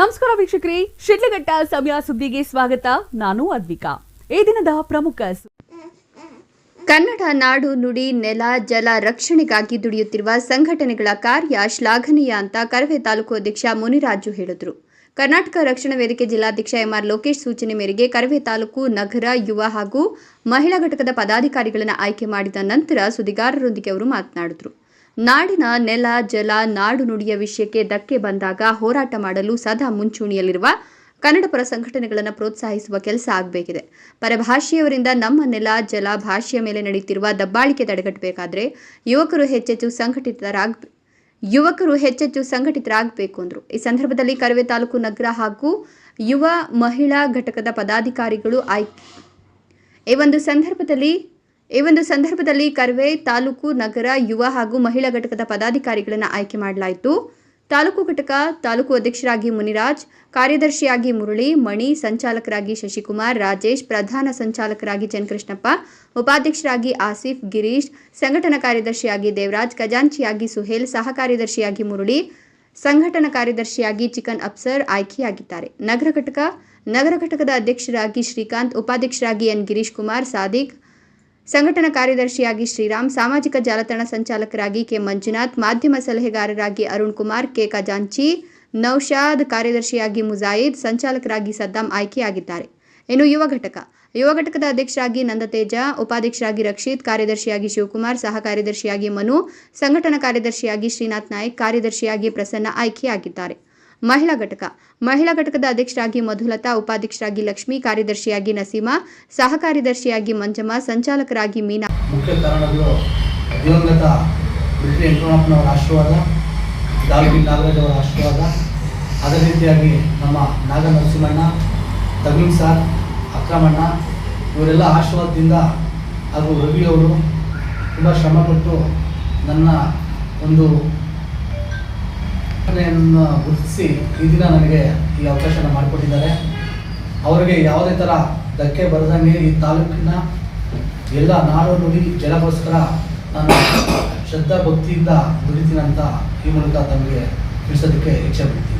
ನಮಸ್ಕಾರ ವೀಕ್ಷಕರಿ, ಶಿಡ್ಲಘಟ್ಟ ಸಮಯ ಸುದ್ದಿಗೆ ಸ್ವಾಗತ. ನಾನು ಅದ್ವಿಕಾ. ಈ ದಿನದ ಪ್ರಮುಖ ಕನ್ನಡ ನಾಡು ನುಡಿ, ನೆಲ, ಜಲ ರಕ್ಷಣೆಗಾಗಿ ದುಡಿಯುತ್ತಿರುವ ಸಂಘಟನೆಗಳ ಕಾರ್ಯ ಶ್ಲಾಘನೀಯ ಅಂತ ಕರವೇ ತಾಲೂಕು ಅಧ್ಯಕ್ಷ ಮುನಿರಾಜು ಹೇಳಿದರು. ಕರ್ನಾಟಕ ರಕ್ಷಣಾ ವೇದಿಕೆ ಜಿಲ್ಲಾಧ್ಯಕ್ಷ ಎಂಆರ್ ಲೋಕೇಶ್ ಸೂಚನೆ ಮೇರೆಗೆ ಕರವೇ ತಾಲೂಕು ನಗರ, ಯುವ ಹಾಗೂ ಮಹಿಳಾ ಘಟಕದ ಪದಾಧಿಕಾರಿಗಳನ್ನು ಆಯ್ಕೆ ಮಾಡಿದ ನಂತರ ಸುದ್ದಿಗಾರರೊಂದಿಗೆ ಅವರು ಮಾತನಾಡಿದರು. ನಾಡಿನ ನೆಲ, ಜಲ, ನಾಡು ನುಡಿಯ ವಿಷಯಕ್ಕೆ ಧಕ್ಕೆ ಬಂದಾಗ ಹೋರಾಟ ಮಾಡಲು ಸದಾ ಮುಂಚೂಣಿಯಲ್ಲಿರುವ ಕನ್ನಡ ಪರ ಸಂಘಟನೆಗಳನ್ನು ಪ್ರೋತ್ಸಾಹಿಸುವ ಕೆಲಸ ಆಗಬೇಕಿದೆ. ಪರಭಾಷೆಯವರಿಂದ ನಮ್ಮ ನೆಲ, ಜಲ, ಭಾಷೆಯ ಮೇಲೆ ನಡೆಯುತ್ತಿರುವ ದಬ್ಬಾಳಿಕೆ ತಡೆಗಟ್ಟಬೇಕಾದ್ರೆ ಯುವಕರು ಹೆಚ್ಚೆಚ್ಚು ಸಂಘಟಿತರಾಗ ಯುವಕರು ಹೆಚ್ಚೆಚ್ಚು ಸಂಘಟಿತರಾಗಬೇಕು ಅಂದರು. ಈ ಸಂದರ್ಭದಲ್ಲಿ ಕರವೇ ತಾಲೂಕು ನಗರ ಹಾಗೂ ಯುವ ಮಹಿಳಾ ಘಟಕದ ಪದಾಧಿಕಾರಿಗಳು ಆಯ್ಕೆ. ಈ ಒಂದು ಸಂದರ್ಭದಲ್ಲಿ ಈ ಒಂದು ಸಂದರ್ಭದಲ್ಲಿ ಕರ್ವೆ ತಾಲೂಕು ನಗರ, ಯುವ ಹಾಗೂ ಮಹಿಳಾ ಘಟಕದ ಪದಾಧಿಕಾರಿಗಳನ್ನು ಆಯ್ಕೆ ಮಾಡಲಾಯಿತು. ತಾಲೂಕು ಘಟಕ ತಾಲೂಕು ಅಧ್ಯಕ್ಷರಾಗಿ ಮುನಿರಾಜ್, ಕಾರ್ಯದರ್ಶಿಯಾಗಿ ಮುರಳಿ, ಮಣಿ ಸಂಚಾಲಕರಾಗಿ ಶಶಿಕುಮಾರ್, ರಾಜೇಶ್, ಪ್ರಧಾನ ಸಂಚಾಲಕರಾಗಿ ಜನಕೃಷ್ಣಪ್ಪ, ಉಪಾಧ್ಯಕ್ಷರಾಗಿ ಆಸಿಫ್, ಗಿರೀಶ್, ಸಂಘಟನಾ ಕಾರ್ಯದರ್ಶಿಯಾಗಿ ದೇವರಾಜ್, ಖಜಾಂಚಿಯಾಗಿ ಸುಹೇಲ್ ಸಹ ಕಾರ್ಯದರ್ಶಿಯಾಗಿ ಮುರಳಿ, ಸಂಘಟನಾ ಕಾರ್ಯದರ್ಶಿಯಾಗಿ ಚಿಕನ್ ಅಪ್ಸರ್ ಆಯ್ಕೆಯಾಗಿದ್ದಾರೆ. ನಗರ ಘಟಕ, ನಗರ ಘಟಕದ ಅಧ್ಯಕ್ಷರಾಗಿ ಶ್ರೀಕಾಂತ್, ಉಪಾಧ್ಯಕ್ಷರಾಗಿ ಎನ್ ಗಿರೀಶ್ ಕುಮಾರ್, ಸಾದಿಕ್ ಸಂಘಟನಾ ಕಾರ್ಯದರ್ಶಿಯಾಗಿ ಶ್ರೀರಾಮ್, ಸಾಮಾಜಿಕ ಜಾಲತಾಣ ಸಂಚಾಲಕರಾಗಿ ಕೆ. ಮಂಜುನಾಥ್, ಮಾಧ್ಯಮ ಸಲಹೆಗಾರರಾಗಿ ಅರುಣ್ ಕುಮಾರ್, ಕೆ. ಖಜಾಂಚಿ, ನೌಶಾದ್ ಕಾರ್ಯದರ್ಶಿಯಾಗಿ ಮುಜಾಯಿದ್ ಸಂಚಾಲಕರಾಗಿ ಸದ್ದಾಂ ಆಯ್ಕೆಯಾಗಿದ್ದಾರೆ. ಇನ್ನು ಯುವ ಘಟಕ. ಯುವ ಘಟಕದ ಅಧ್ಯಕ್ಷರಾಗಿ ನಂದತೇಜ ಉಪಾಧ್ಯಕ್ಷರಾಗಿ ರಕ್ಷಿತ್, ಕಾರ್ಯದರ್ಶಿಯಾಗಿ ಶಿವಕುಮಾರ್, ಸಹ ಕಾರ್ಯದರ್ಶಿಯಾಗಿ ಮನು, ಸಂಘಟನಾ ಕಾರ್ಯದರ್ಶಿಯಾಗಿ ಶ್ರೀನಾಥ್ ನಾಯಕ್, ಕಾರ್ಯದರ್ಶಿಯಾಗಿ ಪ್ರಸನ್ನ ಆಯ್ಕೆಯಾಗಿದ್ದಾರೆ. ಮಹಿಳಾ ಘಟಕ. ಮಹಿಳಾ ಘಟಕದ ಅಧ್ಯಕ್ಷರಾಗಿ ಮಧುಲತಾ, ಉಪಾಧ್ಯಕ್ಷರಾಗಿ ಲಕ್ಷ್ಮಿ, ಕಾರ್ಯದರ್ಶಿಯಾಗಿ ನಸೀಮಾ ಸಹ ಕಾರ್ಯದರ್ಶಿಯಾಗಿ ಮಂಜಮ್ಮ, ಸಂಚಾಲಕರಾಗಿ ಮೀನಾ. ಮುಖ್ಯ ಕಾರಣಗಳು ದಿವಂಗತ ಆಶೀರ್ವಾದ ನಾಗರಾಜ್ ಅವರ ಆಶೀರ್ವಾದ ಅದೇ ರೀತಿಯಾಗಿ ನಮ್ಮ ನಾಗ ನರಸಿಂಹಣ್ಣ ತಮಿಳ್ ಸಾರ್, ಅಕ್ರಮಣ್ಣ, ಇವರೆಲ್ಲ ಆಶೀರ್ವಾದದಿಂದ ಹಾಗೂ ರವಿ ಅವರು ತುಂಬ ಶ್ರಮಪಟ್ಟು ನನ್ನ ಒಂದು ಘಟನೆಯನ್ನು ಗುರುತಿಸಿ ಈ ದಿನ ನನಗೆ ಈ ಅವಕಾಶನ ಮಾಡಿಕೊಟ್ಟಿದ್ದಾರೆ. ಅವರಿಗೆ ಯಾವುದೇ ಥರ ಧಕ್ಕೆ ಬರದಂಗೆ ಈ ತಾಲೂಕಿನ ಎಲ್ಲ ನಾಡು ನುಡಿ ಜಲಗೋಸ್ಕರ ನಾನು ಶ್ರದ್ಧಾ ಭಕ್ತಿಯಿಂದ ದುಡಿತೀನಂತ ಈ ಮೂಲಕ ತಮಗೆ ತಿಳಿಸೋದಕ್ಕೆ ಇಚ್ಛೆ ಪಡ್ತೀನಿ.